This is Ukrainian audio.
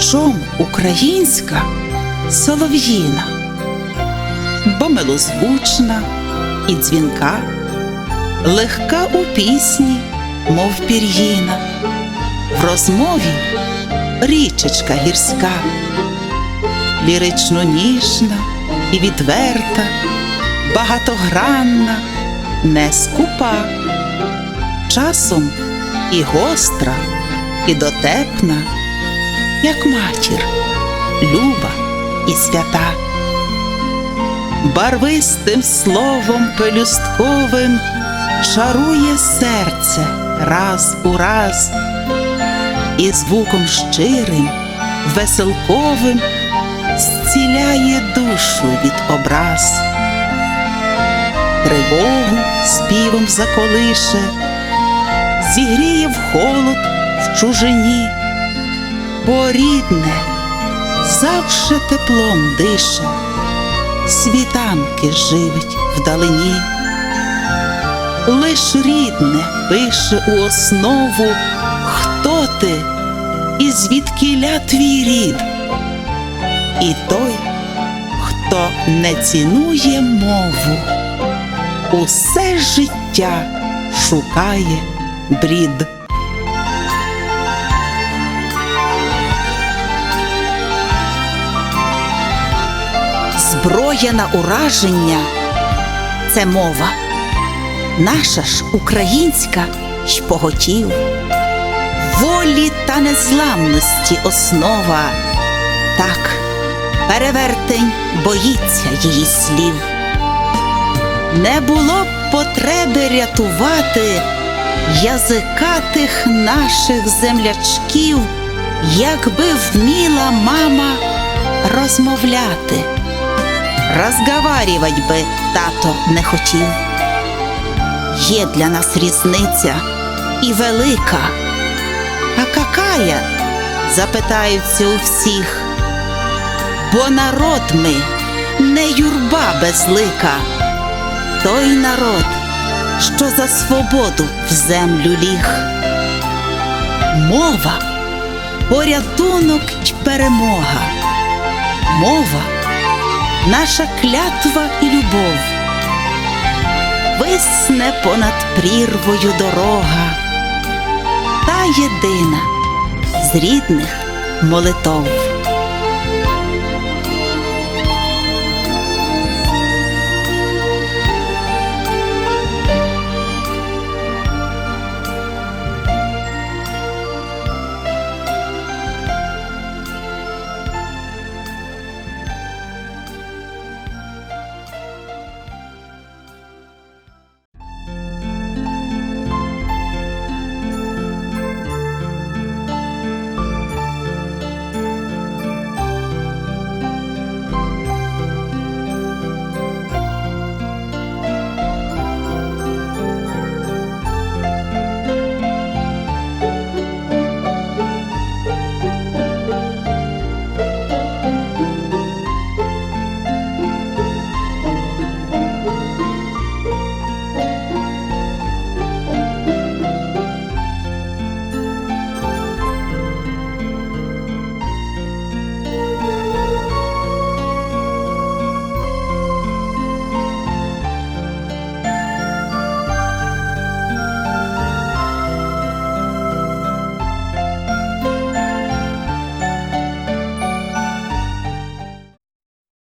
Чом українська солов'їна, бо милозвучна і дзвінка, легка у пісні, мов пір'їна, в розмові річечка гірська, лірично ніжна і відверта, багатогранна, не скупа, часом і гостра, і дотепна, як матір, люба і свята. Барвистим словом пелюстковим чарує серце раз у раз, і звуком щирим, веселковим зціляє душу від образ, тривогу співом заколише, зігріє в холод в чужині, бо рідне завше теплом дише, світанки живить вдалині. Лиш рідне пише у основу, хто ти і звідкіля твій рід. І той, хто не цінує мову, усе життя шукає брід. Зброя на ураження це мова. Наша ж українська й поготів, волі та незламності основа. Так, перевертень боїться її слів. Не було б потреби рятувати язика тих наших землячків, якби вміла мама розмовляти. Розговарювать би тато не хотів. Є для нас різниця і велика. А какая? запитаються у всіх. Бо народ ми не юрба безлика, той народ, що за свободу в землю ліг. Мова порятунок й перемога. Мова наша клятва і любов. Висне понад прірвою дорога, та єдина з рідних молитов.